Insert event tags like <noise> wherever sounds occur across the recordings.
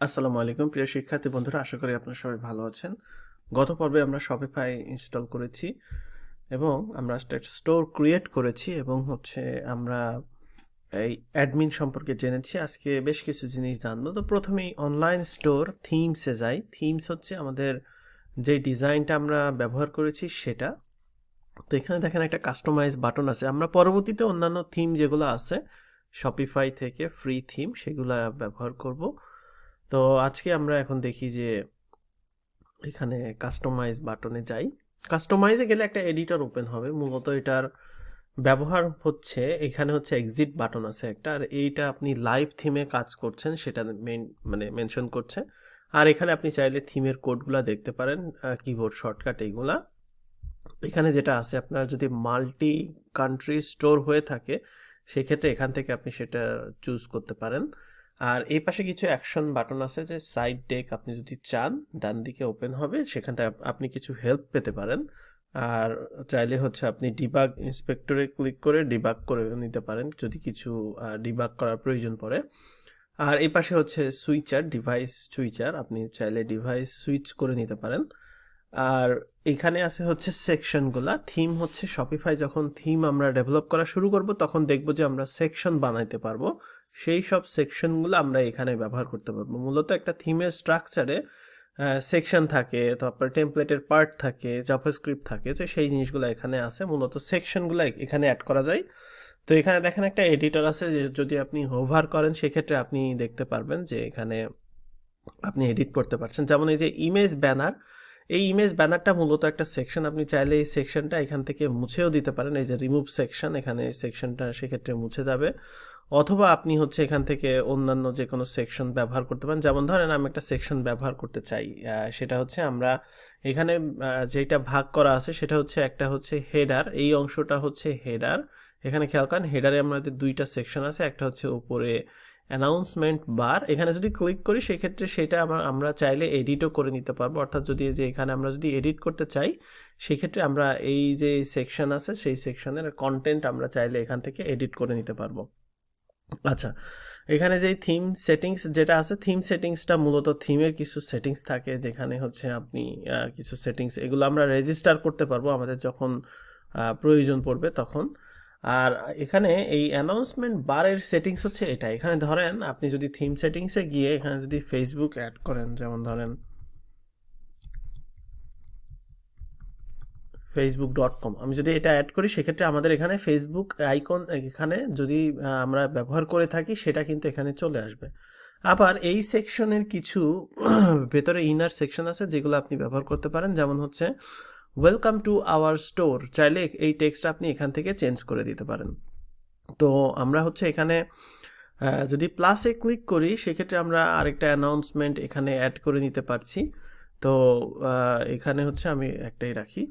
আসসালামু আলাইকুম, প্রিয় শিক্ষার্থী বন্ধুরা, আশা করি আপনারা সবাই ভালো আছেন। গত পর্বে আমরা শপিফাই ইনস্টল করেছি এবং আমরা একটা স্টোর ক্রিয়েট করেছি এবং হচ্ছে আমরা এই অ্যাডমিন সম্পর্কে জেনেছি। আজকে বেশ কিছু জিনিস জানব। তো প্রথমেই অনলাইন স্টোর থিমসে যাই। থিমস হচ্ছে আমাদের যে ডিজাইনটা আমরা ব্যবহার করেছি সেটা। তো এখানে দেখেন একটা কাস্টমাইজ বাটন আছে। আমরা পরবর্তীতে অন্যান্য থিম যেগুলো আছে শপিফাই থেকে ফ্রি থিম সেগুলো ব্যবহার করব। তো আজকে আমরা এখন দেখি যে এখানে কাস্টমাইজ বাটনে যাই। কাস্টমাইজে গেলে একটা এডিটর ওপেন হবে। মূলত এটার ব্যবহার হচ্ছে, এখানে হচ্ছে এক্সিট বাটন আছে একটা। আর এইটা আপনি লাইভ থিমে কাজ করছেন, সেটা মেন মানে মেনশন করছে। আর এখানে আপনি চাইলে থিমের কোডগুলো দেখতে পারেন কিবোর্ড শর্টকাট এইগুলা। এখানে যেটা আছে, আপনার যদি মাল্টি কান্ট্রি স্টোর হয়ে থাকে, সেক্ষেত্রে এখান থেকে আপনি সেটা চুজ করতে পারেন। আর এই পাশে কিছু অ্যাকশন বাটন আছে যে সাইড ডেক আপনি যদি চান, ডান দিকে ওপেন হবে, সেখানটায় আপ- আপনি কিছু হেল্প পেতে পারেন। আর চাইলে হচ্ছে আপনি ডিবাগ ইন্সপেক্টরে ক্লিক করে ডিবাগ করে নিতে পারেন যদি কিছু ডিবাগ করার প্রয়োজন পড়ে। আর এই পাশে হচ্ছে সুইচার ডিভাইস সুইচার আপনি চাইলে ডিভাইস সুইচ করে নিতে পারেন। আর এখানে আছে হচ্ছে সেকশনগুলা থিম হচ্ছে শপিফাই যখন থিম আমরা ডেভেলপ করা শুরু করব, তখন দেখব যে আমরা সেকশন বানাইতে পারব। সেই সব সেকশনগুলো আমরা এখানে ব্যবহার করতে পারব। মূলত একটা থিমের স্ট্রাকচারে সেকশন থাকে, তারপর টেমপ্লেটের পার্ট থাকে জাভাস্ক্রিপ্ট থাকে, তো সেই জিনিসগুলো এখানে আছে। মূলত সেকশনগুলো এখানে অ্যাড করা যায়। তো এখানে দেখেন একটা এডিটর আছে, যে যদি আপনি হোভার করেন, সেক্ষেত্রে আপনি দেখতে পারবেন যে এখানে আপনি এডিট করতে পারছেন। যেমন এই যে ইমেজ ব্যানার এই ইমেজ ব্যানারটা মূলত একটা সেকশন আপনি চাইলে এই সেকশনটা এখান থেকে মুছেও দিতে পারেন। এই যে রিমুভ সেকশন এখানে সেকশনটা সেক্ষেত্রে মুছে যাবে। অথবা আপনি হচ্ছে এখান থেকে অন্যান্য যে কোনো সেকশন ব্যবহার করতে পারেন। যেমন ধরেন আমি একটা সেকশন ব্যবহার করতে চাই। সেটা হচ্ছে আমরা এখানে যেটা ভাগ করা আছে সেটা হচ্ছে একটা হচ্ছে হেডার এই অংশটা হচ্ছে হেডার এখানে খেয়াল করেন হেডারে আমাদের দুইটা সেকশন আছে। একটা হচ্ছে উপরে অ্যানাউন্সমেন্ট বার এখানে যদি ক্লিক করি, সেক্ষেত্রে সেটা আমার আমরা চাইলে এডিটও করে নিতে পারব। অর্থাৎ যদি যে এখানে আমরা যদি এডিট করতে চাই, সেক্ষেত্রে আমরা এই যে সেকশন আছে, সেই সেকশনের কন্টেন্ট আমরা চাইলে এখান থেকে এডিট করে নিতে পারব। আচ্ছা এখানে যে থিম সেটিংস যেটা আছে থিম সেটিংসটা মূলত থিমের কিছু সেটিংস থাকে যেখানে হচ্ছে আপনি কিছু সেটিংস এগুলো আমরা রেজিস্টার করতে পারব আমাদের যখন প্রয়োজন পড়বে তখন। আর এখানে এই অ্যানাউন্সমেন্ট বারের সেটিংস হচ্ছে এটা। এখানে ধরেন আপনি যদি থিম সেটিংসে গিয়ে এখানে যদি ফেসবুক অ্যাড করেন, যেমন ধরেন ফেসবুক ডট কম আমি যদি এটা অ্যাড করি, সেক্ষেত্রে আমাদের এখানে ফেসবুক আইকন এখানে যদি আমরা ব্যবহার করে থাকি, সেটা কিন্তু এখানে চলে আসবে। আবার এই সেকশনের কিছু <clears throat> ভেতরে ইনার সেকশন আছে, যেগুলো আপনি ব্যবহার করতে পারেন। যেমন হচ্ছে ওয়েলকাম টু আওয়ার স্টোর চাইলে এই টেক্সটটা আপনি এখান থেকে চেঞ্জ করে দিতে পারেন। তো আমরা হচ্ছে এখানে যদি প্লাসে ক্লিক করি, সেক্ষেত্রে আমরা আরেকটা অ্যানাউন্সমেন্ট এখানে অ্যাড করে নিতে পারছি। তো এখানে হচ্ছে আমি একটাই রাখি।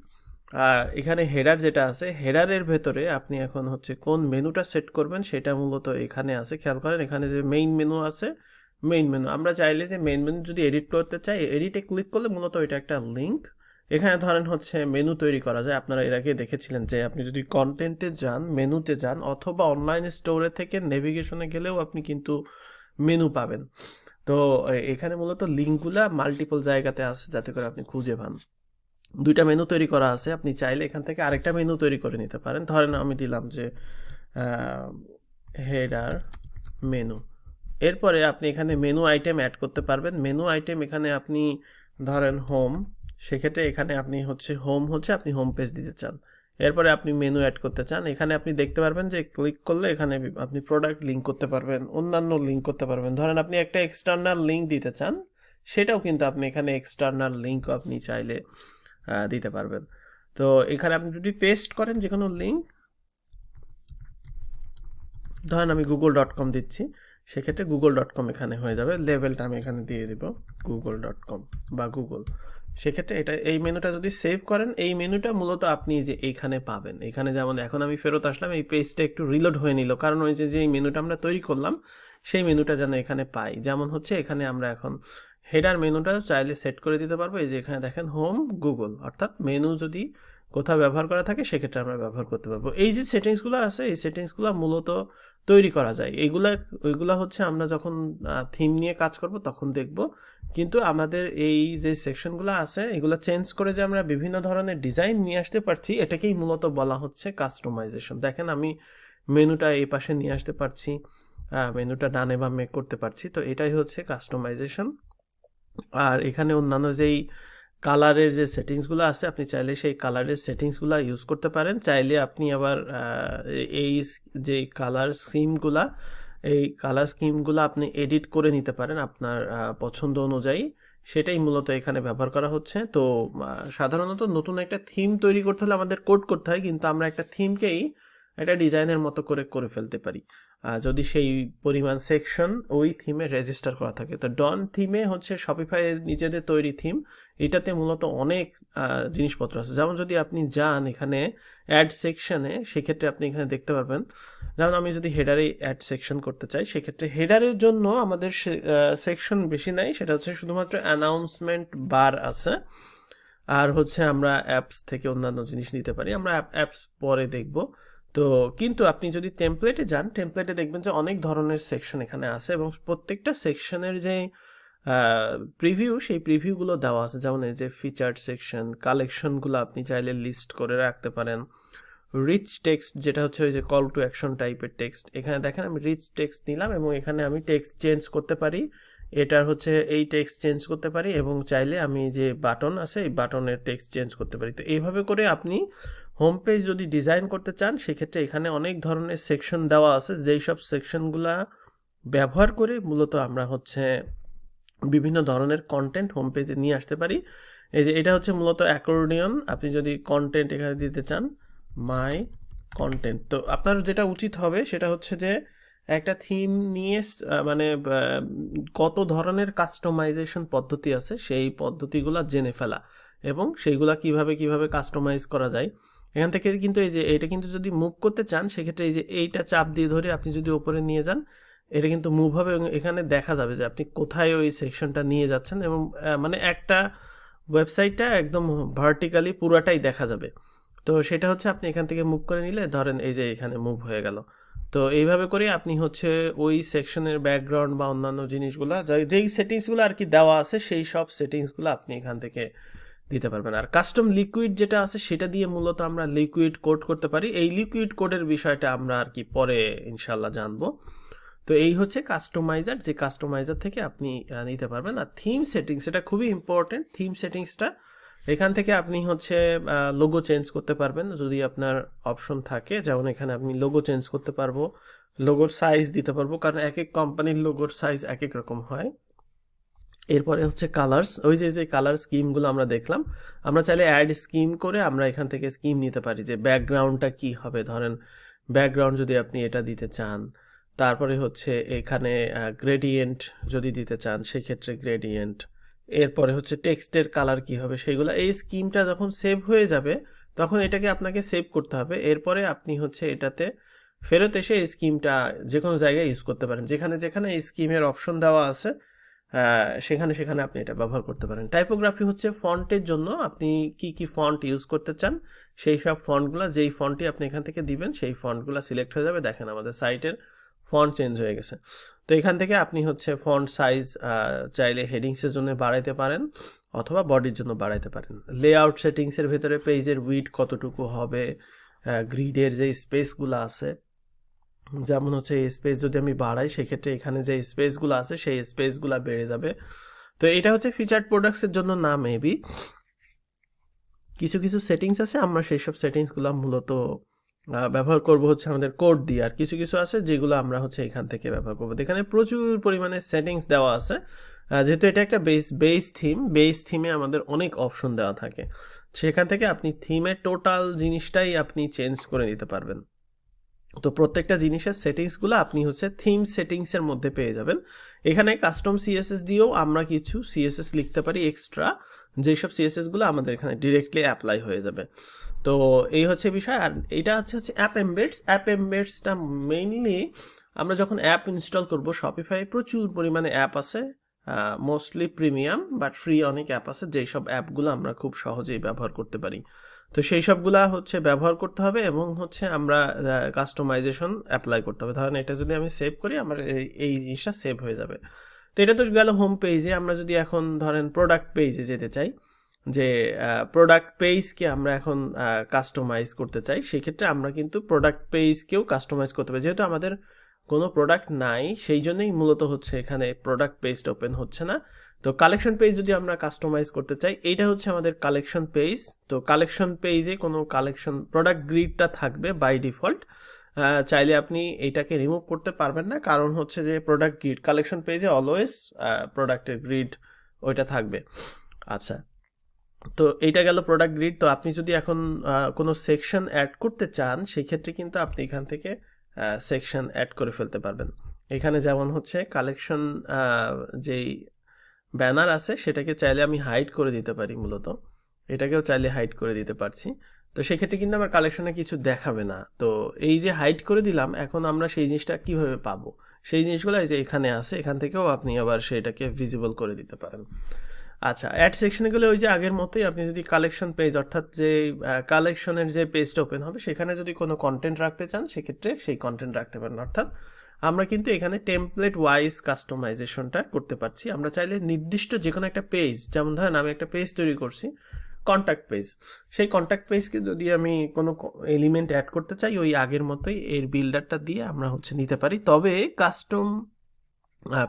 আর এখানে হেডার যেটা আছে হেডারের ভেতরে আপনি এখন হচ্ছে কোন মেনুটা সেট করবেন সেটা মূলত এখানে আছে। খেয়াল করেন, এখানে যে মেইন মেনু আছে মেইন মেনু আমরা চাইলে যে মেইন মেনু যদি এডিট করতে চাই এডিটে ক্লিক করলে মূলত এটা একটা লিঙ্ক এখানে ধরেন হচ্ছে মেনু তৈরি করা যায়। আপনারা এর আগে দেখেছিলেন যে আপনি যদি কন্টেন্টে যান মেনুতে যান, অথবা অনলাইন স্টোরে থেকে নেভিগেশনে গেলেও আপনি কিন্তু মেনু পাবেন। তো এখানে মূলত লিঙ্কগুলা মাল্টিপল জায়গাতে আছে যাতে করে আপনি খুঁজে পান। দুইটা মেনু তৈরি করা আছে, আপনি চাইলে এখান থেকে আরেকটা মেনু তৈরি করে নিতে পারেন। ধরেন আমি দিলাম যে হেডার মেনু এরপরে আপনি এখানে মেনু আইটেম অ্যাড করতে পারবেন। মেনু আইটেম এখানে আপনি ধরেন হোম সেক্ষেত্রে এখানে আপনি হচ্ছে হোম হচ্ছে, আপনি হোম পেজ দিতে চান। এরপরে আপনি মেনু অ্যাড করতে চান। এখানে আপনি দেখতে পারবেন যে ক্লিক করলে এখানে আপনি প্রোডাক্ট লিঙ্ক করতে পারবেন, অন্যান্য লিঙ্ক করতে পারবেন। ধরেন আপনি একটা এক্সটার্নাল লিঙ্ক দিতে চান, সেটাও কিন্তু আপনি এখানে এক্সটার্নাল লিঙ্ক আপনি চাইলে দিতে পারবেন। তো এখানে আপনি যদি পেস্ট করেন যে কোনো লিঙ্ক ধরেন আমি গুগল ডট কম দিচ্ছি, সেক্ষেত্রে গুগল ডট কম এখানে হয়ে যাবে। লেভেলটা আমি এখানে দিয়ে দিব গুগল ডট কম বা গুগল সেক্ষেত্রে এটা, এই মেনুটা যদি সেভ করেন, এই মেনুটা মূলত আপনি যে এইখানে পাবেন। এখানে যেমন এখন আমি ফেরত আসলাম, এই পেজটা একটু রিলোড হয়ে নিল। কারণ ওই যে এই মেনুটা আমরা তৈরি করলাম, সেই মেনুটা যেন এখানে পাই। যেমন হচ্ছে, এখানে আমরা এখন হেডার মেনুটা চাইলে সেট করে দিতে পারব। এই যে এখানে দেখেন হোম গুগল অর্থাৎ মেনু যদি কোথাও ব্যবহার করা থাকে, সেক্ষেত্রে আমরা ব্যবহার করতে পারব। এই যে সেটিংসগুলো আছে, এই সেটিংসগুলো মূলত তৈরি করা যায়। এগুলা ওইগুলা হচ্ছে আমরা যখন থিম নিয়ে কাজ করব, তখন দেখব। কিন্তু আমাদের এই যে সেকশনগুলো আছে, এগুলো চেঞ্জ করে যে আমরা বিভিন্ন ধরনের ডিজাইন নিয়ে আসতে পারছি, এটাকেই মূলত বলা হচ্ছে কাস্টমাইজেশন দেখেন আমি মেনুটা এই পাশে নিয়ে আসতে পারছি মেনুটা ডানে বামে করতে পারছি। তো এটাই হচ্ছে কাস্টমাইজেশন আর এখানে অন্যান্য যেই কালারের যে সেটিংসগুলো আছে, আপনি চাইলে সেই কালারের সেটিংসগুলো ইউজ করতে পারেন। চাইলে আপনি আবার এই যে কালার স্কিমগুলা এই কালার স্কিমগুলো আপনি এডিট করে নিতে পারেন আপনার পছন্দ অনুযায়ী। সেটাই মূলত এখানে ব্যবহার করা হচ্ছে। তো সাধারণত নতুন একটা থিম তৈরি করতে হলে আমাদের কোড করতে হয়, কিন্তু আমরা একটা থিমকেই একটা ডিজাইনের মতো করে করে ফেলতে পারি। যদি সেই পরিমাণ সেকশন ওই থিমে রেজিস্টার করা থাকে, তো ডন থিমে হচ্ছে শপিফাই নিজেদের তৈরি থিম এটাতে মূলত অনেক জিনিসপত্র আছে। যেমন যদি আপনি যান এখানে অ্যাড সেকশনে সেক্ষেত্রে আপনি এখানে দেখতে পারবেন। যেমন আমি যদি হেডারে অ্যাড সেকশন করতে চাই, সেক্ষেত্রে হেডারের জন্য আমাদের সেকশন বেশি নাই। সেটা হচ্ছে শুধুমাত্র অ্যানাউন্সমেন্ট বার আছে। আর হচ্ছে আমরা অ্যাপস থেকে অন্যান্য জিনিস নিতে পারি। আমরা অ্যাপস পরে দেখব। তো কিন্তু আপনি যদি টেমপ্লেটে যান টেমপ্লেটে দেখবেন যে অনেক ধরনের সেকশন এখানে আছে এবং প্রত্যেকটা সেকশনের যে প্রিভিউ সেই প্রিভিউগুলো দেওয়া আছে। যেমন এই যে ফিচার্ড সেকশন কালেকশনগুলো আপনি চাইলে লিস্ট করে রাখতে পারেন। রিচ টেক্সট যেটা হচ্ছে ওই যে কল টু অ্যাকশন টাইপের টেক্সট এখানে দেখেন, আমি রিচ টেক্সট নিলাম এবং এখানে আমি টেক্সট চেঞ্জ করতে পারি। এটার হচ্ছে এই টেক্সট চেঞ্জ করতে পারি এবং চাইলে আমি যে বাটন আছে, এই বাটনের টেক্সট চেঞ্জ করতে পারি। তো এইভাবে করে আপনি হোম পেজ যদি ডিজাইন করতে চান, সেক্ষেত্রে এখানে অনেক ধরনের সেকশন দেওয়া আছে, যেই সব সেকশনগুলা ব্যবহার করে মূলত আমরা হচ্ছে বিভিন্ন ধরনের কন্টেন্ট হোম পেজে নিয়ে আসতে পারি। এই যে এটা হচ্ছে মূলত অ্যাকর্ডিয়ন আপনি যদি কন্টেন্ট এখানে দিতে চান মাই কন্টেন্ট তো আপনার যেটা উচিত হবে সেটা হচ্ছে যে একটা থিম নিয়ে মানে কত ধরনের কাস্টমাইজেশন পদ্ধতি আছে, সেই পদ্ধতিগুলো জেনে ফেলা এবং সেইগুলা কীভাবে কীভাবে কাস্টমাইজ করা যায়। এখান থেকে কিন্তু এই যে এটা কিন্তু যদি মুভ করতে চান, সেক্ষেত্রে এই যে এইটা চাপ দিয়ে ধরে আপনি যদি ওপরে নিয়ে যান, এটা কিন্তু মুভ হবে এবং এখানে দেখা যাবে যে আপনি কোথায় ওই সেকশনটা নিয়ে যাচ্ছেন এবং মানে একটা ওয়েবসাইটটা একদম ভার্টিক্যালি পুরাটাই দেখা যাবে। তো সেটা হচ্ছে আপনি এখান থেকে মুভ করে নিলে ধরেন এই যে এখানে মুভ হয়ে গেল। তো এইভাবে করে আপনি হচ্ছে ওই সেকশনের ব্যাকগ্রাউন্ড বা অন্যান্য জিনিসগুলো, যেই সেটিংসগুলো আর কি দেওয়া আছে, সেই সব সেটিংসগুলো আপনি এখান থেকে দিতে পারবেন। আর কাস্টম লিকুইড যেটা আছে, সেটা দিয়ে মূলত আমরা লিকুইড কোড করতে পারি। এই লিকুইড কোডের বিষয়টা আমরা আর কি পরে ইনশাল্লাহ জানব। তো এই হচ্ছে কাস্টমাইজার যে কাস্টমাইজার থেকে আপনি নিতে পারবেন। আর থিম সেটিংস এটা খুবই ইম্পর্টেন্ট থিম সেটিংসটা এখান থেকে আপনি হচ্ছে লোগো চেঞ্জ করতে পারবেন। যদি আপনার অপশন থাকে, যেমন এখানে আপনি লোগো চেঞ্জ করতে পারব লোগোর সাইজ দিতে পারব, কারণ এক এক কোম্পানির লোগোর সাইজ এক এক রকম হয়। এরপরে হচ্ছে কালার্স ওই যে যে কালার স্কিমগুলো আমরা দেখলাম, আমরা চাইলে অ্যাড স্কিম করে আমরা এখান থেকে স্কিম নিতে পারি যে ব্যাকগ্রাউন্ডটা কি হবে। ধরেন ব্যাকগ্রাউন্ড যদি আপনি এটা দিতে চান, তারপরে হচ্ছে এখানে গ্রেডিয়েন্ট যদি দিতে চান, সেক্ষেত্রে গ্রেডিয়েন্ট এরপরে হচ্ছে টেক্সটের কালার কি হবে, সেগুলো। এই স্কিমটা যখন সেভ হয়ে যাবে, তখন এটাকে আপনাকে সেভ করতে হবে। এরপরে আপনি হচ্ছে এটাতে ফেরত এসে এই স্কিমটা যে কোনো জায়গায় ইউজ করতে পারেন। যেখানে যেখানে এই স্কিমের অপশন দেওয়া আছে সেখানে সেখানে আপনি এটা ব্যবহার করতে পারেন। টাইপোগ্রাফি হচ্ছে ফন্টের জন্য আপনি কি কি ফন্ট ইউজ করতে চান, সেই সব ফন্টগুলো যেই ফন্টটি আপনি এখান থেকে দিবেন, সেই ফন্টগুলো সিলেক্ট হয়ে যাবে। দেখেন আমাদের সাইটের ফন্ট চেঞ্জ হয়ে গেছে। তো এখান থেকে আপনি হচ্ছে ফন্ট সাইজ চাইলে হেডিংসের জন্য বাড়াইতে পারেন অথবা বডির জন্য বাড়াইতে পারেন। লেআউট সেটিংসের ভেতরে পেজের উইড কতটুকু হবে গ্রিডের যে স্পেসগুলো আছে যেমন হচ্ছে স্পেস যদি আমি বাড়াই, সেক্ষেত্রে এখানে যে স্পেসগুলো আছে, সেই স্পেসগুলো বেড়ে যাবে। তো এটা হচ্ছে ফিচার্ড প্রোডাক্টসের জন্য না মেবি কিছু কিছু সেটিংস আছে, আমরা সেই সব সেটিংসগুলো মূলত ব্যবহার করব হচ্ছে আমাদের কোড দিয়ে। আর কিছু কিছু আছে যেগুলো আমরা হচ্ছে এখান থেকে ব্যবহার করব। এখানে প্রচুর পরিমাণে সেটিংস দেওয়া আছে। যেহেতু এটা একটা বেস বেস থিম বেস থিমে আমাদের অনেক অপশন দেওয়া থাকে। সেখান থেকে আপনি থিমের টোটাল জিনিসটাই আপনি চেঞ্জ করে নিতে পারবেন। তো প্রত্যেকটা জিনিসের সেটিংসগুলো আপনি হচ্ছে থিম সেটিংসের মধ্যে পেয়ে যাবেন। এখানে কাস্টম সিএসএস দিয়েও আমরা কিছু সিএসএস লিখতে পারি এক্সট্রা যেসব সিএসএসগুলো আমাদের এখানে ডিরেক্টলি অ্যাপ্লাই হয়ে যাবে। তো এই হচ্ছে বিষয়। আর এটা হচ্ছে হচ্ছে অ্যাপ এমবেডস অ্যাপ এমবেডসটা মেইনলি আমরা যখন অ্যাপ ইনস্টল করব শপিফাই প্রচুর পরিমাণে অ্যাপ আছে। মোস্টলি প্রিমিয়াম বাট ফ্রি অনেক অ্যাপ আছে যেই সব অ্যাপগুলো আমরা খুব সহজেই ব্যবহার করতে পারি। তো সেই সবগুলা হচ্ছে ব্যবহার করতে হবে এবং হচ্ছে আমরা কাস্টমাইজেশন অ্যাপ্লাই করতে হবে। ধরেন এটা যদি আমি সেভ করি, আমার এই- জিনিসটা সেভ হয়ে যাবে। তো এটা তো গেল হোম পেজে আমরা যদি এখন ধরেন প্রোডাক্ট পেজে যেতে চাই, যে প্রোডাক্ট পেজকে আমরা এখন কাস্টমাইজ করতে চাই, সেক্ষেত্রে আমরা কিন্তু প্রোডাক্ট পেজকেও কাস্টমাইজ করতে পারি। যেহেতু আমাদের কোনো প্রোডাক্ট নাই, সেই জন্যই মূলত হচ্ছে এখানে প্রোডাক্ট পেজটা ওপেন হচ্ছে না। তো কালেকশন পেজ যদি আমরা কাস্টমাইজ করতে চাই, এইটা হচ্ছে আমাদের কালেকশন পেজ তো কালেকশন পেজে কোনো কালেকশন প্রোডাক্ট গ্রিডটা থাকবে বাই ডিফল্ট চাইলে আপনি এইটাকে রিমুভ করতে পারবেন না, কারণ হচ্ছে যে প্রোডাক্ট গ্রিড কালেকশন পেজে অলওয়েজ প্রোডাক্টের গ্রিড ওইটা থাকবে। আচ্ছা তো এইটা গেল প্রোডাক্ট গ্রিড তো আপনি যদি এখন কোনো সেকশন অ্যাড করতে চান সেই ক্ষেত্রে কিন্তু আপনি এখান থেকে সেকশন অ্যাড করে ফেলতে পারবেন। এখানে যেমন হচ্ছে কালেকশন যেই ব্যানার আছে, সেটাকে চাইলে আমি হাইড করে দিতে পারি মূলত। এটাকেও চাইলে হাইড করে দিতে পারছি। তো সেক্ষেত্রে কিন্তু আমার কালেকশনে কিছু দেখাবে না। তো এই যে হাইড করে দিলাম, এখন আমরা সেই জিনিসটা কীভাবে পাবো? সেই জিনিসগুলো এই যে এখানে আছে, এখান থেকেও আপনি আবার সেটাকে ভিজিবল করে দিতে পারেন। আচ্ছা অ্যাড সেকশনে গেলে ওই যে আগের মতোই আপনি যদি কালেকশন পেজ অর্থাৎ যে কালেকশনের যে পেজটা ওপেন হবে, সেখানে যদি কোনো কন্টেন্ট রাখতে চান, সেক্ষেত্রে সেই কন্টেন্ট রাখতে পারেন। অর্থাৎ আমরা কিন্তু এখানে টেমপ্লেট ওয়াইজ কাস্টমাইজেশনটা করতে পারছি। আমরা চাইলে নির্দিষ্ট যে কোনো একটা পেজ যেমন ধরেন আমি একটা পেজ তৈরি করছি কন্ট্যাক্ট পেজ সেই কন্ট্যাক্ট পেজকে যদি আমি কোনো এলিমেন্ট অ্যাড করতে চাই, ওই আগের মতোই এর বিল্ডারটা দিয়ে আমরা হচ্ছে নিতে পারি। তবে কাস্টম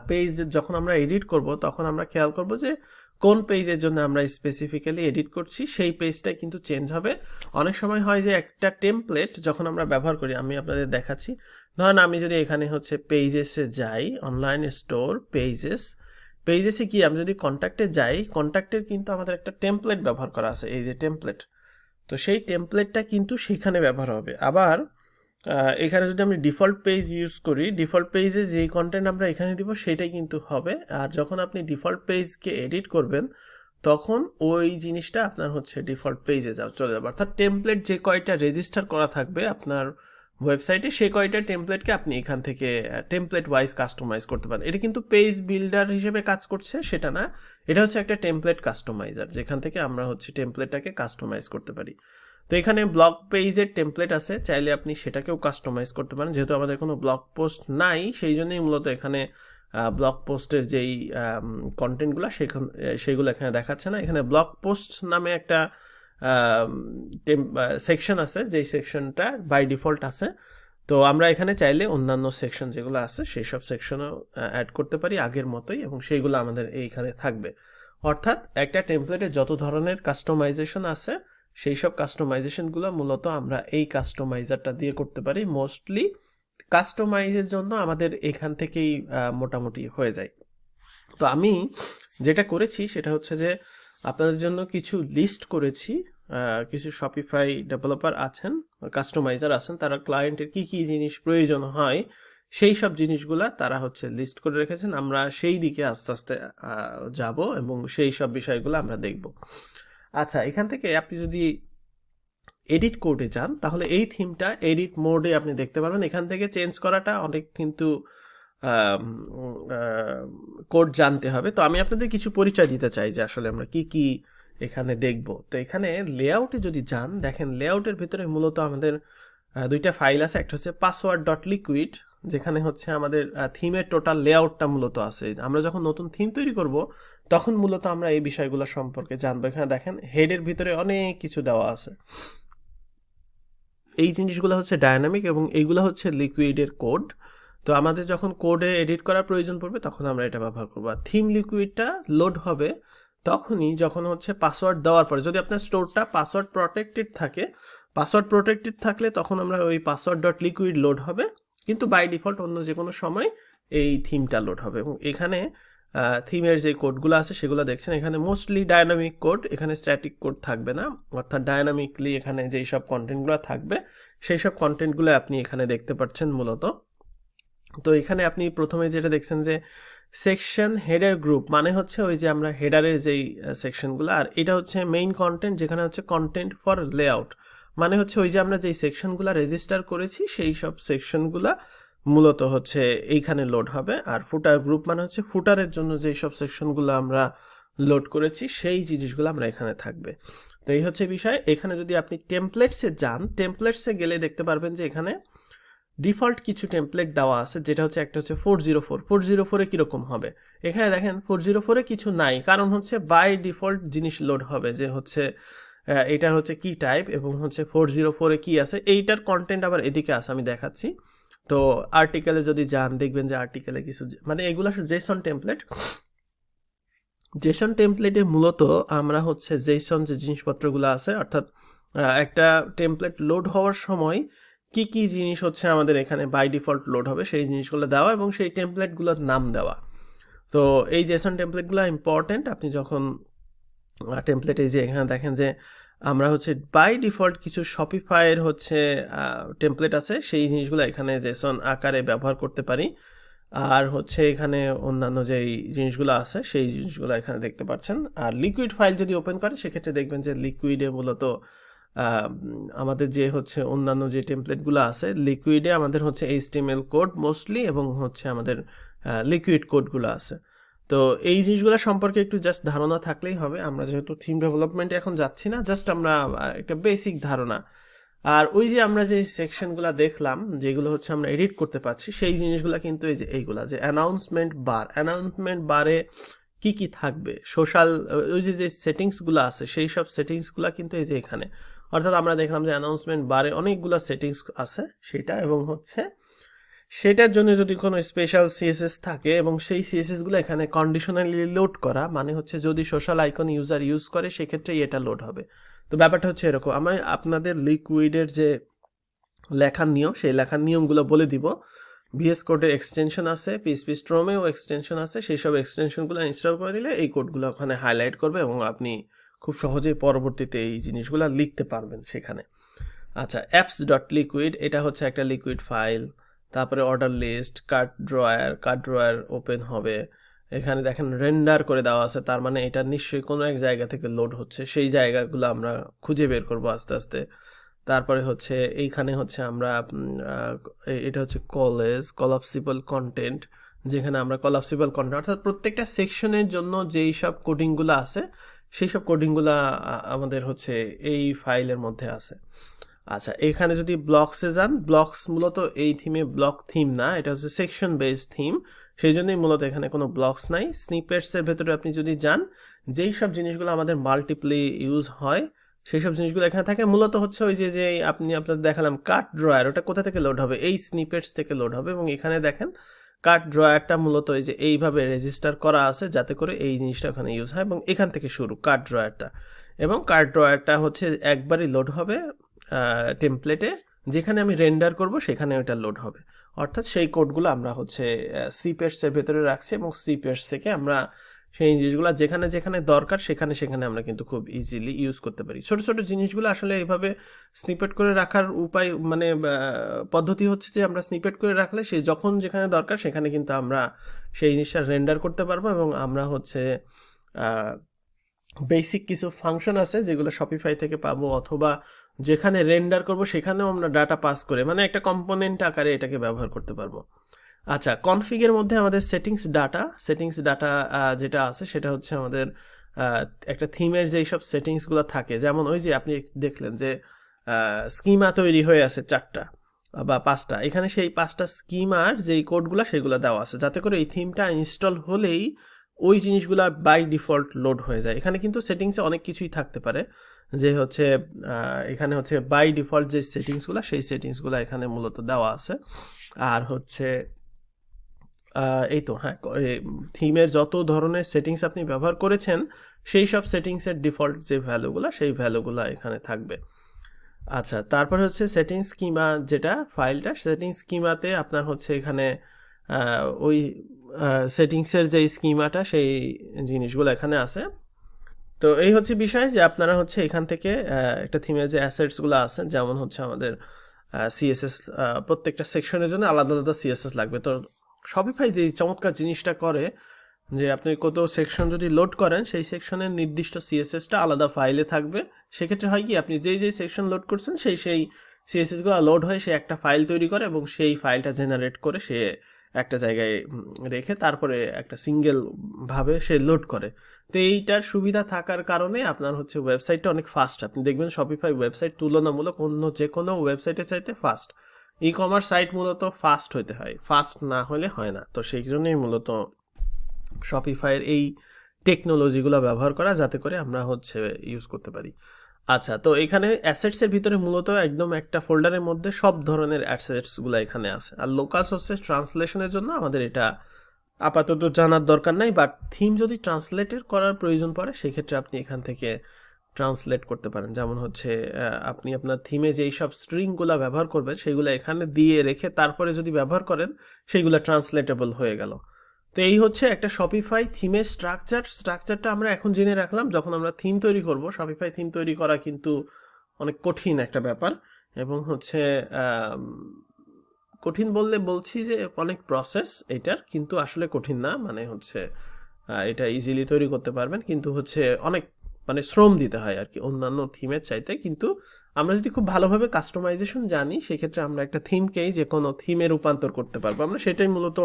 পেজ যখন আমরা এডিট করব, তখন আমরা খেয়াল করব যে কোন পেজের জন্য আমরা স্পেসিফিক্যালি এডিট করছি, সেই পেজটা কিন্তু চেঞ্জ হবে। অনেক সময় হয় যে একটা টেমপ্লেট যখন আমরা ব্যবহার করি, আমি আপনাদের দেখাচ্ছি। ধরেন আমি যদি এখানে হচ্ছে পেজেসে যাই অনলাইন স্টোর পেজেস পেজেসে কি আমি যদি কন্ট্যাক্টে যাই কন্ট্যাক্টের কিন্তু আমাদের একটা টেমপ্লেট ব্যবহার করা আছে, এই যে টেমপ্লেট তো সেই টেমপ্লেটটা কিন্তু সেখানে ব্যবহার হবে। আবার এখানে যদি আমি ডিফল্ট পেজ ইউজ করি ডিফল্ট পেজে যেই কন্টেন্ট আমরা এখানে দিব সেটাই কিন্তু হবে। আর যখন আপনি ডিফল্ট পেজকে এডিট করবেন, তখন ওই জিনিসটা আপনার হচ্ছে ডিফল্ট পেজে যাও, চলে যাবে। অর্থাৎ টেমপ্লেট যে কয়টা রেজিস্টার করা থাকবে আপনার ওয়েবসাইটে সে কয়টা টেমপ্লেটকে আপনি এখান থেকে টেমপ্লেট ওয়াইজ কাস্টমাইজ করতে পারেন। এটা কিন্তু পেজ বিল্ডার হিসেবে কাজ করছে, সেটা না। এটা হচ্ছে একটা টেমপ্লেট কাস্টমাইজার যেখান থেকে আমরা হচ্ছে টেমপ্লেটটাকে কাস্টমাইজ করতে পারি। তো এখানে ব্লগ পেজের টেমপ্লেট আছে, চাইলে আপনি সেটাকেও কাস্টমাইজ করতে পারেন। যেহেতু আমাদের কোনো ব্লগ পোস্ট নাই, সেই জন্যই মূলত এখানে ব্লগ পোস্টের যেই কন্টেন্টগুলো সেখান সেগুলো এখানে দেখাচ্ছে না। এখানে ব্লগ পোস্ট নামে একটা সেকশন আছে, যেই সেকশনটা বাই ডিফল্ট আছে। তো আমরা এখানে চাইলে অন্যান্য সেকশন যেগুলো আছে সেই সব সেকশনও অ্যাড করতে পারি আগের মতোই এবং সেইগুলো আমাদের এইখানে থাকবে। অর্থাৎ একটা টেমপ্লেটে যত ধরনের কাস্টমাইজেশন আছে সেই সব কাস্টমাইজেশনগুলো মূলত আমরা এই কাস্টমাইজারটা দিয়ে করতে পারি। মোস্টলি কাস্টমাইজের জন্য আমাদের এখান থেকেই মোটামুটি হয়ে যায়। তো আমি যেটা করেছি সেটা হচ্ছে যে, আপনাদের জন্য কিছু লিস্ট করেছি। কিছু শপিফাই ডেভেলপার আছেন কাস্টমাইজার আছেন, তারা ক্লায়েন্টের কি কি জিনিস প্রয়োজন হয়, সেই সব জিনিসগুলা তারা হচ্ছে লিস্ট করে রেখেছেন। আমরা সেই দিকে আস্তে আস্তে যাব এবং সেই সব বিষয়গুলো আমরা দেখব। আচ্ছা এখান থেকে আপনি যদি এডিট কোডে যান, তাহলে এই থিমটা এডিট মোডে আপনি দেখতে পারবেন। এখান থেকে চেঞ্জ করাটা অনেক কিন্তু কোড জানতে হবে। তো আমি আপনাদের কিছু পরিচয় দিতে চাই যে আসলে আমরা কি কি এখানে দেখব। তো এখানে লেআউটে যদি যান, দেখেন লেআউটের ভিতরে মূলত আমাদের দুইটা ফাইল আছে। একটা হচ্ছে পাসওয়ার্ড ডট লিকুইড যেখানে হচ্ছে আমাদের থিমের টোটাল লেআউটটা মূলত আছে। আমরা যখন নতুন থিম তৈরি করব, তখন মূলত আমরা এই বিষয়গুলো সম্পর্কে জানব। এখানে দেখেন হেডের ভিতরে অনেক কিছু দেওয়া আছে। এই জিনিসগুলো হচ্ছে ডায়নামিক এবং এইগুলো হচ্ছে লিকুইডের কোড তো আমাদের যখন কোডে এডিট করার প্রয়োজন পড়বে, তখন আমরা এটা ব্যবহার করব। আর থিম লিকুইডটা লোড হবে তখনই যখন হচ্ছে পাসওয়ার্ড দেওয়ার পরে, যদি আপনার স্টোরটা পাসওয়ার্ড প্রোটেক্টেড থাকে পাসওয়ার্ড প্রোটেক্টেড থাকলে তখন আমরা ওই পাসওয়ার্ড ডট লিকুইড লোড হবে। কিন্তু বাই ডিফল্ট অন্য যে কোনো সময় এই থিমটা লোড হবে এবং এখানে থিমের যে কোডগুলো আছে সেগুলো দেখছেন, এখানে মোস্টলি ডায়নামিক কোড এখানে স্ট্যাটিক কোড থাকবে না। অর্থাৎ ডায়নামিকলি এখানে যেই সব কন্টেন্টগুলো থাকবে, সেই সব কন্টেন্টগুলো আপনি এখানে দেখতে পাচ্ছেন মূলত। তো এখানে আপনি প্রথমে যেটা দেখছেন যে সেকশন হেডার গ্রুপ মানে হচ্ছে ওই যে আমরা হেডারের যেই সেকশনগুলো আর এটা হচ্ছে মেইন কন্টেন্ট যেখানে হচ্ছে কন্টেন্ট ফর লেআউট মানে হচ্ছে ওই যে আমরা যেই সেকশনগুলো রেজিস্টার করেছি, সেই সব সেকশনগুলা মূলত হচ্ছে এইখানে লোড হবে। আর ফুটার গ্রুপ মানে হচ্ছে ফুটারের জন্য যেই সব সেকশনগুলো আমরা লোড করেছি, সেই জিনিসগুলো আমরা এখানে থাকবে। তো এই হচ্ছে বিষয়। এখানে যদি আপনি টেমপ্লেটসে যান টেমপ্লেটসে গেলে দেখতে পারবেন যে এখানে ডিফল্ট কিছু টেমপ্লেট দেওয়া আছে, যেটা হচ্ছে একটা হচ্ছে four zero four four zero ফোরে কীরকম হবে? এখানে দেখেন ফোর জিরো ফোরে কিছু নাই। কারণ হচ্ছে বাই ডিফল্ট জিনিস লোড হবে যে হচ্ছে এটার হচ্ছে কি টাইপ এবং হচ্ছে ফোর জিরো ফোরে কী আছে? এইটার কন্টেন্ট আবার এদিকে আছে, আমি দেখাচ্ছি। তো আর্টিকেলে যদি যান, দেখবেন যে আর্টিকেলে কিছু মানে এগুলো জেসন টেমপ্লেট জেসন টেমপ্লেটে মূলত আমরা হচ্ছে জেসন যে জিনিসপত্রগুলো আছে, অর্থাৎ একটা টেমপ্লেট লোড হওয়ার সময় কি কি জিনিস হচ্ছে আমাদের এখানে বাই ডিফল্ট লোড হবে, সেই জিনিসগুলো দেওয়া এবং সেই টেমপ্লেটগুলোর নাম দেওয়া। তো এই জেসন টেমপ্লেটগুলো ইম্পর্ট্যান্ট আপনি যখন টেমপ্লেটে যে এখানে দেখেন যে আমরা হচ্ছে বাই ডিফল্ট কিছু শপিফাইয়ের হচ্ছে টেমপ্লেট আছে। সেই জিনিসগুলো এখানে জেসন আকারে ব্যবহার করতে পারি। আর হচ্ছে এখানে অন্যান্য যেই জিনিসগুলো আছে, সেই জিনিসগুলো এখানে দেখতে পাচ্ছেন। আর লিকুইড ফাইল যদি ওপেন করে, সেক্ষেত্রে দেখবেন যে লিকুইডে মূলত আমাদের যে হচ্ছে অন্যান্য যে টেমপ্লেটগুলো আছে লিকুইডে আমাদের হচ্ছে এইচটিএমএল কোড মোস্টলি এবং হচ্ছে আমাদের লিকুইড কোডগুলো আছে। তো এই জিনিসগুলো সম্পর্কে একটু জাস্ট ধারণা থাকলেই হবে। আমরা যেহেতু থিম ডেভেলপমেন্টে এখন যাচ্ছি না জাস্ট আমরা একটা বেসিক ধারণা। আর ওই যে আমরা যে সেকশনগুলো দেখলাম, যেগুলো হচ্ছে আমরা এডিট করতে পারছি, সেই জিনিসগুলো কিন্তু এই যে এইগুলা, যে অ্যানাউন্সমেন্ট বার অ্যানাউন্সমেন্ট বারে কি কি থাকবে? সোশ্যাল ওই যে যে সেটিংসগুলো আছে, সেই সব সেটিংসগুলো কিন্তু এই যে এখানে। অর্থাৎ আমরা দেখলাম যে অ্যানাউন্সমেন্ট বারে অনেকগুলো সেটিংস আছে, সেটা এবং হচ্ছে সেটার জন্য যদি কোনো স্পেশাল সিএসএস থাকে এবং সেই সিএসএসগুলো এখানে কন্ডিশনালি লোড করা মানে হচ্ছে যদি সোশ্যাল আইকন ইউজার ইউজ করে সেক্ষেত্রে এটা লোড হবে। তো ব্যাপারটা হচ্ছে এরকম, আমরা আপনাদের লিকুইডের যে লেখার নিয়ম, সেই লেখার নিয়মগুলো বলে দিব। ভিএস কোডের এক্সটেনশন আছে পিএসপি স্ট্রমেও এক্সটেনশন আছে সেই সব এক্সটেনশনগুলো ইনস্টল করে দিলে এই কোডগুলো ওখানে হাইলাইট করবে এবং আপনি খুব সহজেই পরবর্তীতে এই জিনিসগুলো লিখতে পারবেন সেখানে। আচ্ছা অ্যাপস ডট লিকুইড এটা হচ্ছে একটা লিকুইড ফাইল তারপরে order list card drawer card drawer open হবে। এখানে দেখেন রেন্ডার করে দেওয়া আছে, তার মানে এটা নিশ্চয়ই কোনো এক জায়গা থেকে লোড হচ্ছে। সেই জায়গাগুলো আমরা খুঁজে বের করব আস্তে আস্তে। তারপরে হচ্ছে, এইখানে হচ্ছে আমরা এটা হচ্ছে কলেজ কলাপসিবল কন্টেন্ট যেখানে আমরা কলাপসিবল কন্টেন্ট অর্থাৎ প্রত্যেকটা সেকশনের জন্য যেই সব কোডিংগুলো আছে, সেই সব কোডিংগুলো আমাদের হচ্ছে এই ফাইলের মধ্যে আছে। আচ্ছা এখানে যদি ব্লকসে যান ব্লকস মূলত এই থিমে ব্লক থিম না, এটা হচ্ছে সেকশন বেস থিম সেই জন্যই মূলত এখানে কোনো ব্লকস নাই। স্নিপেটসের ভেতরে আপনি যদি যান, যেই সব জিনিসগুলো আমাদের মাল্টিপ্লি ইউজ হয়, সেই সব জিনিসগুলো এখানে থাকে। মূলত হচ্ছে ওই যে যে আপনি আপনাদের দেখালাম কাট ড্রয়ার ওটা কোথা থেকে লোড হবে? এই স্নিপেটস থেকে লোড হবে এবং এখানে দেখেন কাট ড্রয়ারটা মূলত এই যে এইভাবে রেজিস্টার করা আছে যাতে করে এই জিনিসটা ওখানে ইউজ হয় এবং এখান থেকে শুরু কাট ড্রয়ারটা এবং কাট ড্রয়ারটা হচ্ছে একবারই লোড হবে টেমপ্লেটে যেখানে আমি রেন্ডার করব, সেখানে ওটা লোড হবে। অর্থাৎ সেই কোডগুলো আমরা হচ্ছে সিপেটসের ভেতরে রাখছি এবং সিপেটস থেকে আমরা সেই জিনিসগুলো যেখানে যেখানে দরকার, সেখানে সেখানে আমরা কিন্তু খুব ইজিলি ইউজ করতে পারি। ছোট ছোট জিনিসগুলো আসলে এইভাবে স্নিপেট করে রাখার উপায় মানে পদ্ধতি হচ্ছে যে আমরা স্নিপেট করে রাখলে সে যখন যেখানে দরকার, সেখানে কিন্তু আমরা সেই জিনিসটা রেন্ডার করতে পারব এবং আমরা হচ্ছে বেসিক কিছু ফাংশন আছে যেগুলো শপিফাই থেকে পাবো অথবা যেখানে রেন্ডার করব, সেখানেও আমরা ডাটা পাস করে মানে একটা কম্পোনেন্ট আকারে এটাকে ব্যবহার করতে পারব। আচ্ছা কনফিগের মধ্যে আমাদের সেটিংস ডাটা সেটিংস ডাটা যেটা আছে, সেটা হচ্ছে আমাদের একটা থিমের যেই সব সেটিংসগুলো থাকে, যেমন ওই যে আপনি দেখলেন যে স্কিমা তৈরি হয়ে আছে চারটা, বা পাঁচটা। এখানে সেই পাঁচটা স্কিমার যেই কোডগুলো সেগুলো দেওয়া আছে, যাতে করে এই থিমটা ইনস্টল হলেই ওই জিনিসগুলো বাই ডিফল্ট লোড হয়ে যায়। এখানে কিন্তু সেটিংসে অনেক কিছুই থাকতে পারে। যে হচ্ছে এখানে হচ্ছে বাই ডিফল্ট যে সেটিংসগুলো সেই সেটিংসগুলো এখানে মূলত দেওয়া আছে। আর হচ্ছে এই তো হ্যাঁ থিমের যত ধরনের সেটিংস আপনি ব্যবহার করেছেন, সেই সব সেটিংসের ডিফল্ট যে ভ্যালুগুলো সেই ভ্যালুগুলো এখানে থাকবে। আচ্ছা তারপর হচ্ছে সেটিংস স্কিমা যেটা ফাইলটা সেটিংস স্কিমাতে আপনার হচ্ছে এখানে ওই সেটিংসের যে স্কিমাটা সেই জিনিসগুলো এখানে আছে। তো এই হচ্ছে বিষয় যে আপনারা হচ্ছে এখান থেকে একটা থিমের যে অ্যাসেটসগুলো আছে, যেমন হচ্ছে আমাদের সিএসএস প্রত্যেকটা সেকশনের জন্য আলাদা আলাদা সিএসএস লাগবে। তো শপিফাই যে চমৎকার জিনিসটা করে যে আপনি কত সেকশন যদি লোড করেন, সেই সেকশনের নির্দিষ্ট সিএসএসটা আলাদা ফাইলে থাকবে। সেক্ষেত্রে হয় কি, আপনি যেই যেই সেকশন লোড করছেন, সেই সেই সিএসএসগুলো লোড হয়ে সে একটা ফাইল তৈরি করে এবং সেই ফাইলটা জেনারেট করে সে একটা জায়গায় রেখে তারপরে একটা সিঙ্গেল ভাবে সে লোড করে। তো এইটার সুবিধা থাকার কারণে আপনার হচ্ছে ওয়েবসাইটটা অনেক ফাস্ট আপনি দেখবেন শপিফাই ওয়েবসাইট তুলনামূলক অন্য যে কোনো ওয়েবসাইটের চাইতে ফাস্ট ই কমার্স সাইট মূলত ফাস্ট হতে হয় ফাস্ট না হলে হয় না। তো সেই জন্যই মূলত শপিফাইয়ের এই টেকনোলজিগুলো ব্যবহার করা, যাতে করে আমরা হচ্ছে ইউজ করতে পারি। আচ্ছা তো এখানে অ্যাসেটসের ভিতরে মূলত একদম একটা ফোল্ডারের মধ্যে সব ধরনের অ্যাসেটসগুলো এখানে আছে। আর লোকাল হচ্ছে ট্রান্সলেশনের জন্য আমাদের এটা আপাতত জানার দরকার নাই বাট থিম যদি ট্রান্সলেটের করার প্রয়োজন পড়ে, সেক্ষেত্রে আপনি এখান থেকে ট্রান্সলেট করতে পারেন। যেমন হচ্ছে আপনি আপনার থিমে যেই সব স্ট্রিংগুলো ব্যবহার করবেন, সেগুলো এখানে দিয়ে রেখে তারপরে যদি ব্যবহার করেন, সেগুলো ট্রান্সলেটেবল হয়ে গেল। তো এই হচ্ছে একটা শপিফাই থিমের স্ট্রাকচার স্ট্রাকচারটা আমরা এখন জেনে রাখলাম, যখন আমরা থিম তৈরি করব শপিফাই থিম তৈরি করা কিন্তু অনেক কঠিন একটা ব্যাপার এবং হচ্ছে কঠিন বললে বলছি যে অনেক প্রসেস এটার, কিন্তু আসলে কঠিন না। মানে হচ্ছে এটা ইজিলি তৈরি করতে পারবেন, কিন্তু হচ্ছে অনেক মানে শ্রম দিতে হয় আর কি অন্যান্য থিমের চাইতে। কিন্তু আমরা যদি খুব ভালোভাবে কাস্টমাইজেশন জানি, সেক্ষেত্রে আমরা একটা থিমকেই যে কোনো থিমে রূপান্তর করতে পারব। আমরা সেটাই মূলত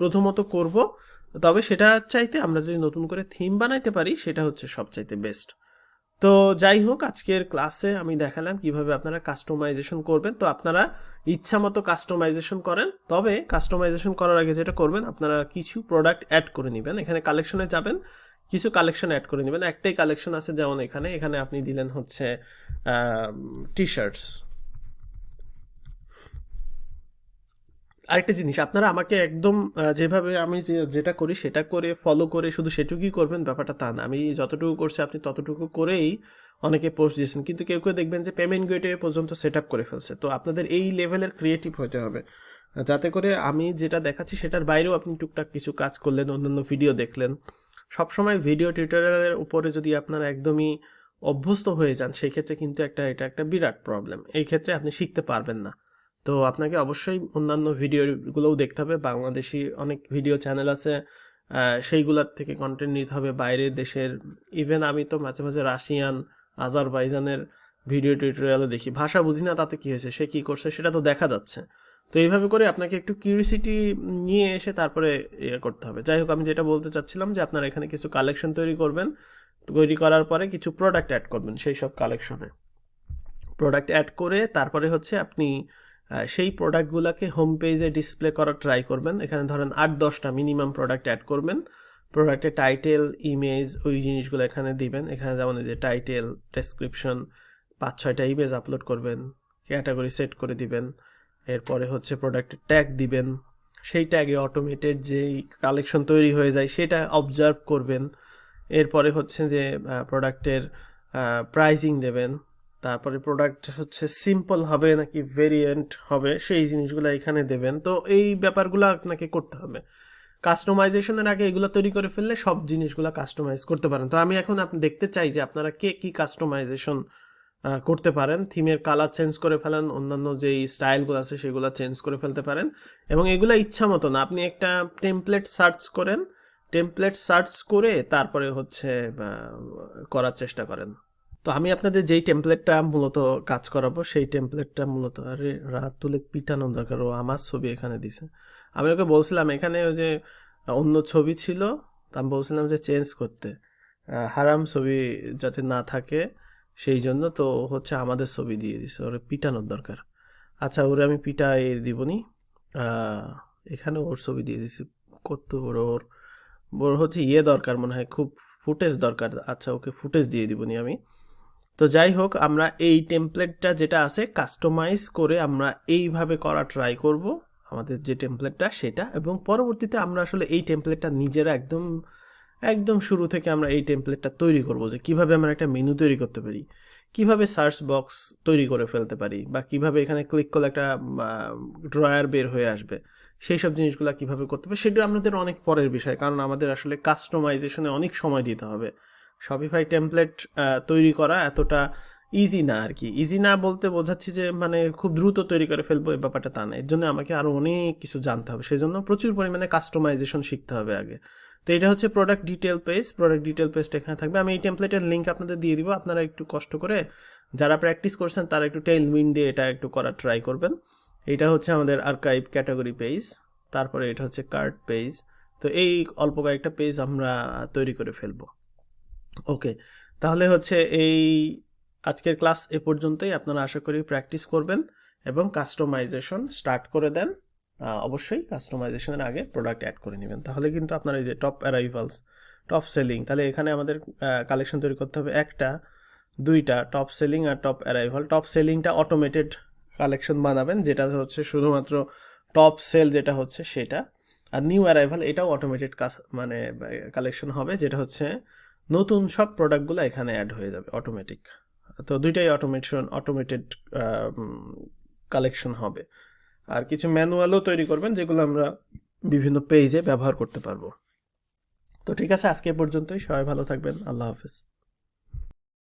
প্রথমত করব। তবে সেটা চাইতে আমরা যদি নতুন করে থিম বানাইতে পারি, সেটা হচ্ছে সবচাইতে বেস্ট তো যাই হোক, আজকের ক্লাসে আমি দেখালাম কীভাবে আপনারা কাস্টমাইজেশন করবেন। তো আপনারা ইচ্ছা মতো কাস্টমাইজেশন করেন, তবে কাস্টমাইজেশন করার আগে যেটা করবেন, আপনারা কিছু প্রোডাক্ট অ্যাড করে নেবেন। এখানে কালেকশনে যাবেন, কিছু কালেকশন অ্যাড করে নেবেন। একটাই কালেকশন আছে যেমন এখানে এখানে আপনি দিলেন হচ্ছে টি শার্টস আরেকটা জিনিস, আপনারা আমাকে একদম যেভাবে আমি যেটা করি সেটা করে ফলো করে শুধু সেটুকুই করবেন, ব্যাপারটা তা না। আমি যতটুকু করছি আপনি ততটুকু করেই অনেকে পোস্ট দিয়েছেন। কিন্তু কেউ কেউ দেখবেন যে পেমেন্ট গেটওয়ে পর্যন্ত সেট আপ করে ফেলছে। তো আপনাদের এই লেভেলের ক্রিয়েটিভ হতে হবে। যাতে করে আমি যেটা দেখাচ্ছি সেটার বাইরেও আপনি টুকটাক কিছু কাজ করলেন, অন্যান্য ভিডিও দেখলেন। সবসময় ভিডিও টিউটোরিয়ালের উপরে যদি আপনারা একদমই অভ্যস্ত হয়ে যান সেই ক্ষেত্রে কিন্তু একটা, এটা একটা বিরাট প্রবলেম এই ক্ষেত্রে আপনি শিখতে পারবেন না। তো আপনাকে অবশ্যই অন্যান্য ভিডিওগুলোও দেখতে হবে। বাংলাদেশি অনেক ভিডিও চ্যানেল আছে সেইগুলার থেকে কন্টেন্ট নিতে হবে। বাইরের দেশের ইভেন আমি তো মাঝে মাঝে রাশিয়ান, আজারবাইজানের ভিডিও টিউটোরিয়ালও দেখি। ভাষা বুঝি না, তাতে কি হয়েছে? সে কি করছে? সেটা তো দেখা যাচ্ছে। তো এইভাবে করে আপনাকে একটু কিউরিসিটি নিয়ে এসে তারপরে ইয়ে করতে হবে। যাই হোক, আমি যেটা বলতে চাচ্ছিলাম যে আপনারা এখানে কিছু কালেকশন তৈরি করবেন। তৈরি করার পরে কিছু প্রোডাক্ট অ্যাড করবেন, সেই সব কালেকশনে প্রোডাক্ট অ্যাড করে তারপরে হচ্ছে আপনি সেই প্রোডাক্টগুলোকে হোম পেজে ডিসপ্লে করার ট্রাই করবেন। এখানে ধরেন আট, দশটা মিনিমাম প্রোডাক্ট অ্যাড করবেন। প্রোডাক্টের টাইটেল ইমেজ ওই জিনিসগুলো এখানে দিবেন। এখানে যেমন এই যে টাইটেল ডেসক্রিপশন পাঁচ, ছয়টা ইমেজ আপলোড করবেন ক্যাটাগরি সেট করে দিবেন। এরপরে হচ্ছে প্রোডাক্টের ট্যাগ দিবেন। সেই ট্যাগে অটোমেটেড যেই কালেকশন তৈরি হয়ে যায়, সেটা অবজার্ভ করবেন। এরপরে হচ্ছে যে প্রোডাক্টের প্রাইজিং দেবেন। তারপরে প্রোডাক্ট হচ্ছে সিম্পল হবে নাকি ভেরিয়েন্ট হবে, সেই জিনিসগুলো এখানে দেবেন। তো এই ব্যাপারগুলো আপনাকে করতে হবে। কাস্টমাইজেশনের আগে এগুলো তৈরি করে ফেললে সব জিনিসগুলো কাস্টমাইজ করতে পারেন। তো আমি এখন আপনি দেখতে চাই যে আপনারা কে কি কাস্টমাইজেশন করতে পারেন। থিমের কালার চেঞ্জ করে ফেলেন, অন্যান্য যেই স্টাইলগুলো আছে সেগুলো চেঞ্জ করে ফেলতে পারেন। এবং এগুলো ইচ্ছা মতো না, আপনি একটা টেমপ্লেট সার্চ করেন। টেমপ্লেট সার্চ করে তারপরে হচ্ছে করার চেষ্টা করেন। তো আমি আপনাদের যেই টেমপ্লেটটা মূলত কাজ করাবো সেই টেমপ্লেটটা মূলত আরে রাত তুলে পিটানো দরকার ও আমার ছবি এখানে দিছে। আমি ওকে বলছিলাম এখানে ওই যে অন্য ছবি ছিল তা আমি বলছিলাম যে চেঞ্জ করতে। হারাম ছবি যাতে না থাকে সেই জন্য তো হচ্ছে আমাদের ছবি দিয়ে দিছে ওরে পিটানোর দরকার। আচ্ছা ওরে আমি পিটাই দিবনি। আহ, এখানে ওর ছবি দিয়ে দিছি কত বড় ওর ওর হচ্ছে ইয়ে দরকার মনে হয় খুব ফুটেজ দরকার। আচ্ছা ওকে ফুটেজ দিয়ে দিবনি আমি। তো যাই হোক, আমরা এই টেমপ্লেটটা যেটা আছে কাস্টমাইজ করে আমরা এইভাবে করা ট্রাই করব, আমাদের যে টেমপ্লেটটা সেটা। এবং পরবর্তীতে আমরা আসলে এই টেমপ্লেটটা নিজেরা একদম একদম শুরু থেকে আমরা এই টেমপ্লেটটা তৈরি করব যে কীভাবে আমরা একটা মেনু তৈরি করতে পারি, কীভাবে সার্চ বক্স তৈরি করে ফেলতে পারি, বা কীভাবে এখানে ক্লিক করলে একটা ড্রয়ার বের হয়ে আসবে, সেই সব জিনিসগুলো কীভাবে করতে হবে সেটা আমাদের অনেক পরের বিষয়, কারণ আমাদের আসলে কাস্টমাইজেশনে অনেক সময় দিতে হবে। শপিফাই টেমপ্লেট তৈরি করা এতটা ইজি না আর কি ইজি না বলতে বোঝাচ্ছি যে মানে খুব দ্রুত তৈরি করে ফেলব এই ব্যাপারটা তা না। এর জন্য আমাকে আরও অনেক কিছু জানতে হবে। সেই জন্য প্রচুর পরিমাণে কাস্টমাইজেশন শিখতে হবে আগে। তো এটা হচ্ছে product detail page product detail পেজটা এখানে থাকবে। আমি এই টেমপ্লেটের লিঙ্ক আপনাদের দিয়ে দিব। আপনারা একটু কষ্ট করে, যারা প্র্যাকটিস করছেন, তারা একটু টেইল উইন দিয়ে এটা একটু করার ট্রাই করবেন। এটা হচ্ছে আমাদের আর্কাইভ ক্যাটাগরি পেজ তারপরে এটা হচ্ছে কার্ড পেজ তো এই অল্প কয়েকটা পেজ আমরা তৈরি করে ফেলব। ওকে, তাহলে হচ্ছে এই আজকের ক্লাস এ পর্যন্তই। আপনারা আশা করি প্র্যাকটিস করবেন এবং কাস্টমাইজেশন স্টার্ট করে দেন। অবশ্যই কাস্টমাইজেশনের আগে প্রোডাক্ট অ্যাড করে নেবেন। তাহলে কিন্তু আপনার এই যে টপ অ্যারাইভালস, টপ সেলিং, তাহলে এখানে আমাদের কালেকশন তৈরি করতে হবে একটা, দুইটা, টপ সেলিং আর টপ অ্যারাইভাল। টপ সেলিংটা অটোমেটেড কালেকশন বানাবেন, যেটা হচ্ছে শুধুমাত্র টপ সেল যেটা হচ্ছে সেটা। আর নিউ অ্যারাইভাল এটাও অটোমেটেড কাজ মানে কালেকশন হবে, যেটা হচ্ছে নতুন সব প্রোডাক্টগুলো এখানে অ্যাড হয়ে যাবে অটোমেটিক তো দুইটাই অটোমেশন অটোমেটেড কালেকশন হবে। আর কিছু ম্যানুয়ালও তৈরি করবেন, যেগুলো আমরা বিভিন্ন পেজে ব্যবহার করতে পারব। তো ঠিক আছে, আজকে পর্যন্তই। সবাই ভালো থাকবেন। আল্লাহ হাফিজ।